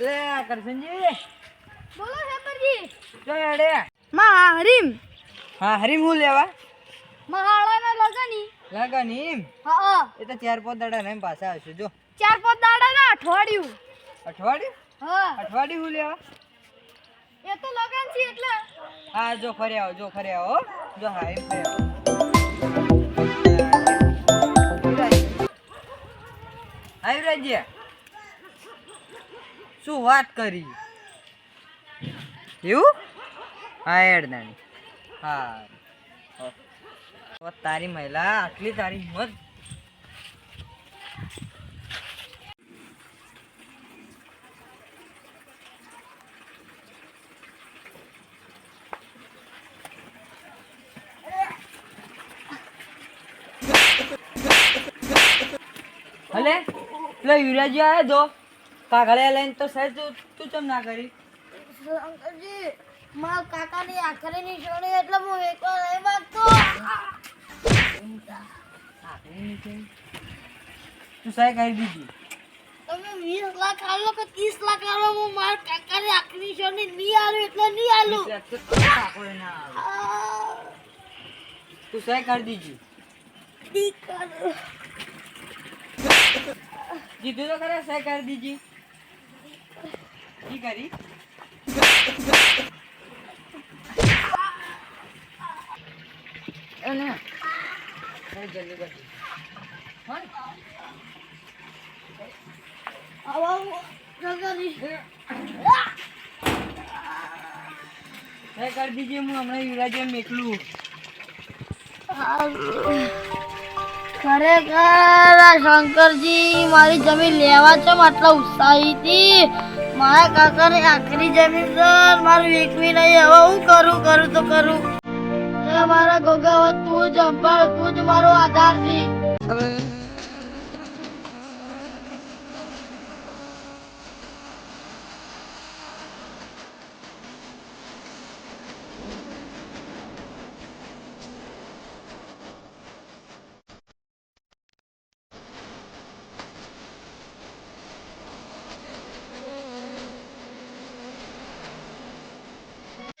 લે કરશનજી. બોલો હેમરજી જો એડે માં હરીમ. હા હરીમ હું લેવા? મહાળાના લગની. લગની હા હા. એ તો ચાર પાંચ દાડા ને પાછા આવશે. જો. ચાર પાંચ દાડા ના અઠવાડિયું. અઠવાડિયું? હા. અઠવાડિયું હું લેવા? એ તો લગન છે એટલે. હા જો ફરી આવો જો ફરી આવો હો. જો હા એમ ફરી આવો. આવી. રાજ્ય શું વાત કરી? એવું? હા, એડ નાની. હા. તારી મહિલા, આટલી તારી હિંમત. હલે? પેલા યુવરાજી આવ્યો તો કાગળિયા લઈને તો સહેજ તું તું ચમ ના કરી? શંકરજી મારા કાકાની આખરી નિશાની એટલે હું એકલો નહીં વાગતો તું. સહી કરી દીધી. તમે વીસ લાખ આલો કે ત્રીસ લાખ આલો? હું મારા કાકાની આખરી નિશાની નહીં આલું એટલે નહીં આલું. તું સહી કરી દીધી. કીધું તો ખરા સહી કરી દીધી. કી કરી જલ્દી. હો? આવા હું હમણાં યુવરાજી મેકલું ખરેખર શંકરજી મારી જમીન લેવા છે આટલા ઉત્સાહી મારા કાકાની આખરી જમીન સર મારું એકવી નહીં. હવે હું કરું કરું તો કરું. એ મારા ગોગા તું જ અંબાળ તું જ મારો આધાર છે.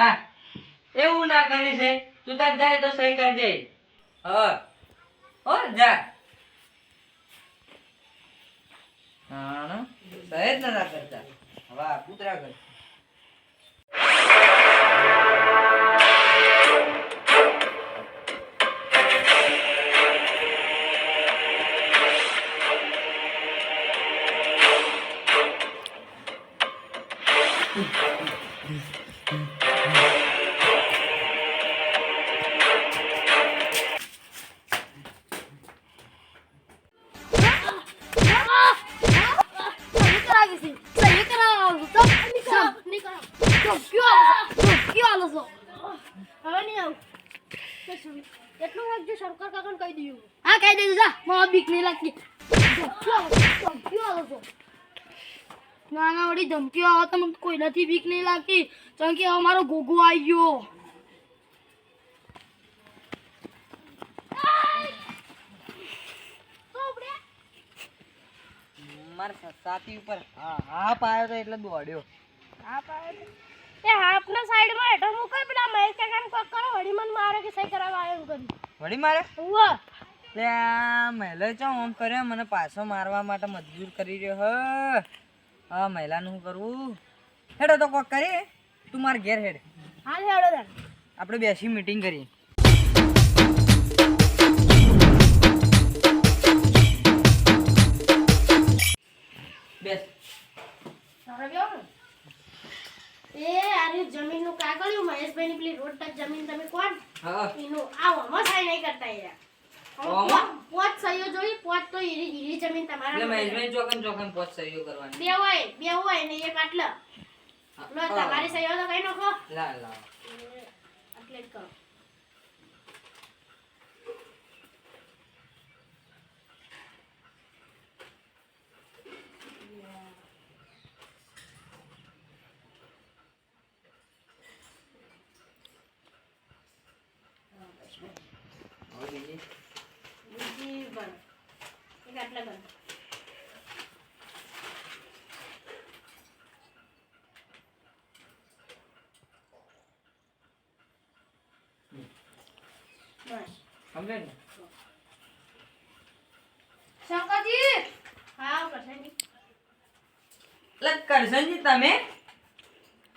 હા. એવું ના કરી છે. તું તાર જાય તો સહી કરજે હા. હો જા. હા સહેજ ના કરતા. હવા કૂતરા કર એટલું વાગજો સરકાર કાકાને કહી દઉં હા. કહી દેજો જા. મને બીક નહીં લાગતી. ક્યો આલો છો? ના ના વળી ધમકીઓ આવે તો મને કોઈ નથી બીક નહીં લાગતી. કારણ કે હવે મારો ગોગો આવી ગયો. મારા સાથી ઉપર હા હા પાયો તો એટલે દોડ્યો. એ હાફના સાઈડમાં હેઠો મૂકો પેલા મહેશ કાકાને કોક કરો વળી મને મારે કે સહી કરાવવા આવ્યો એમ કરી. વળી મારે? ઉવો. લે આ મહેલે ચો ઓમ કર્યો મને પાછો મારવા માટે મજબૂર કરી રહ્યો હ. આ મહિલાનું શું કરવું હેડો તો કોક કરી તું માર ઘેર હેડ. હા હેડો આપણે બેસી મીટિંગ કરી હા. એનું આ ઓમાં સાઈ નહીં કરતા યાર ઓમાં? પોત સહીઓ જોઈ પોત તો ઈરી ઈરી જમીન એટલે તમારા સહીઓ કરવાની. બે હોય બે હોય ને એક આટલા. લો તમારી સહીઓ તો કઈ નાખો. લા લા. કરો હવે બીજી બીજી બન એક આટલા બસ. ને? શંકરજી! હા કરશનજી એટલે કરશનજી તમે?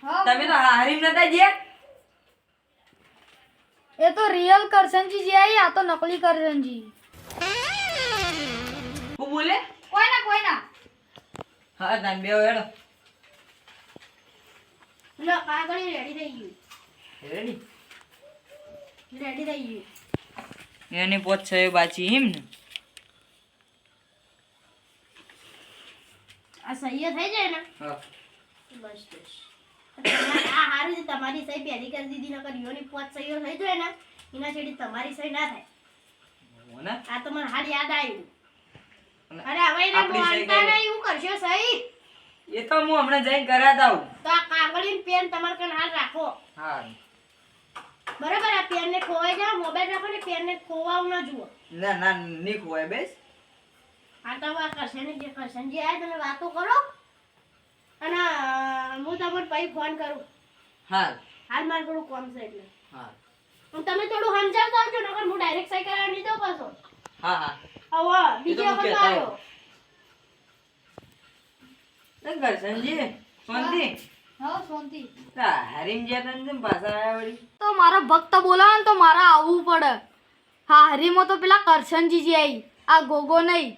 હા. તમે તો હારી નતા ગયા એ તો રિયલ કરશનજી જે આઈ આ તો નકલી કરશનજી હા તાન બે હેડો. લો કાગળી રેડી થઈ ગયું. રેડી? રેડી થઈ ગયું. એની સહીઓ બાચી એમ ને? આ સહીઓ થઈ જાય ને? હા. બસ આ હારું છે તમારી સહી પહેલી કરી દીધી નકર યોની પોત સહીઓ થઈ જાય ને એના છેડી તમારી સહી ના થાય. આ તો મને હાલ યાદ આવ્યું. અરે હવે એને આપણી સહી માનતા કરી. નહીં હું કરશો સહી એ તો હું હમણાં જઈને કર્યા દઉં. તો આ કાગળી પેન તમારે કન હાલ રાખો. હા. બરાબર આ પેન ને ખોવાઈ જાવ મોબાઈલ રાખો ને પેન ને ખોવાવું ના જુઓ. ના ના ની ખોવાય બેસ. આ તો આ કરશન જે કરશે જે આ તમે વાતો કરો. અને હું તમને પછી ફોન કરું. હા. હાલ મારે થોડું કોમ છે એટલે. હા. હું તમે થોડું સમજાવતા આવજો નકર હું ડાયરેક્ટ સાયકલ નહીં દઉં પાછો. હા હા. હવે બીજી વખત આવ્યો. કરશનજી શાંતિ? હા શાંતિ. હારીમ જ્યાં તને પાછા આવ્યા વળી? તો મારો ભક્ત બોલાવે ને તો મારે આવવું પડે. હા હરીમાં તો પેલા કરશનજી જે આવી આ ગોગો નહીં.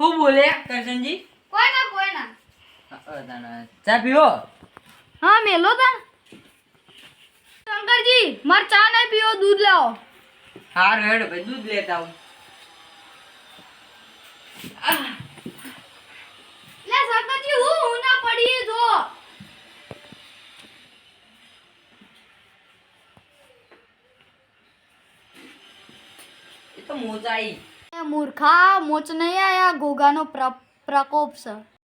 હું બોલે કરશનજી કોઈ ના કોઈ ના. ચા પીવો? હા મેલો તા. શંકરજી માર ચા નહીં પીવો દૂધ લાવો. હાર હેડ ભાઈ દૂધ લેતા આવું. લે હું હું ના પડી જો. એ તો મોજાઈ. મૂર્ખા મોચ નહીં આયા ગોગાનો પ્ર- પ્રકોપ છે.